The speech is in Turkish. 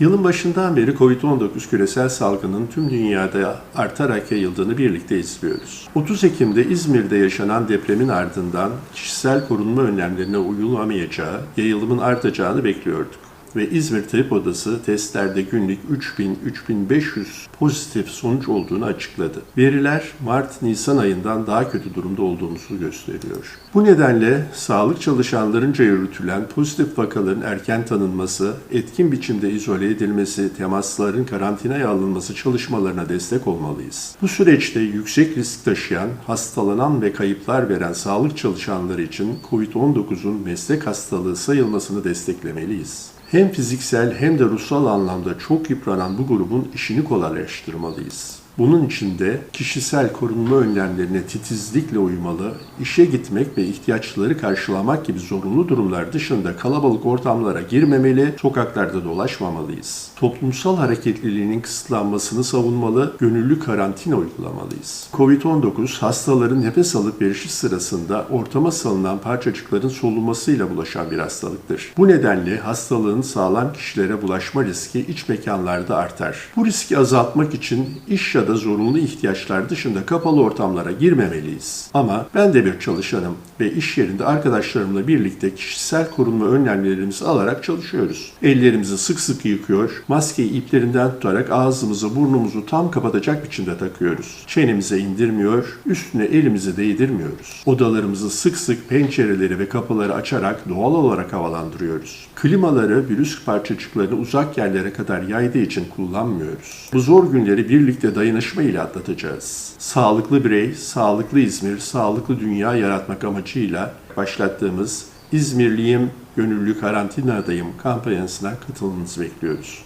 Yılın başından beri COVID-19 küresel salgının tüm dünyada artarak yayıldığını birlikte izliyoruz. 30 Ekim'de İzmir'de yaşanan depremin ardından kişisel korunma önlemlerine uyulamayacağı, yayılımın artacağını bekliyorduk. Ve İzmir Tabip Odası testlerde günlük 3000-3500 pozitif sonuç olduğunu açıkladı. Veriler Mart-Nisan ayından daha kötü durumda olduğumuzu gösteriyor. Bu nedenle sağlık çalışanlarınca yürütülen pozitif vakaların erken tanınması, etkin biçimde izole edilmesi, temasların karantinaya alınması çalışmalarına destek olmalıyız. Bu süreçte yüksek risk taşıyan, hastalanan ve kayıplar veren sağlık çalışanları için COVID-19'un meslek hastalığı sayılmasını desteklemeliyiz. Hem fiziksel hem de ruhsal anlamda çok yıpranan bu grubun işini kolaylaştırmalıyız. Bunun için de kişisel korunma önlemlerine titizlikle uymalı, işe gitmek ve ihtiyaçları karşılamak gibi zorunlu durumlar dışında kalabalık ortamlara girmemeli, sokaklarda dolaşmamalıyız. Toplumsal hareketliliğinin kısıtlanmasını savunmalı, gönüllü karantina uygulamalıyız. Covid-19 hastaların nefes alıp verişi sırasında ortama salınan parçacıkların solunmasıyla bulaşan bir hastalıktır. Bu nedenle hastalığın sağlam kişilere bulaşma riski iç mekanlarda artar. Bu riski azaltmak için iş ya da zorunlu ihtiyaçlar dışında kapalı ortamlara girmemeliyiz. Ama ben de bir çalışanım ve iş yerinde arkadaşlarımla birlikte kişisel korunma önlemlerimizi alarak çalışıyoruz. Ellerimizi sık sık yıkıyor, maskeyi iplerinden tutarak ağzımızı burnumuzu tam kapatacak biçimde takıyoruz. Çenemize indirmiyor, üstüne elimizi değdirmiyoruz. Odalarımızı sık sık pencereleri ve kapıları açarak doğal olarak havalandırıyoruz. Klimaları virüs parçacıklarını uzak yerlere kadar yaydığı için kullanmıyoruz. Bu zor günleri birlikte dayanışma ile atlatacağız. Sağlıklı birey, sağlıklı İzmir, sağlıklı dünya yaratmak amacıyla başlattığımız İzmirliyim, gönüllü karantinadayım kampanyasına katılmanızı bekliyoruz.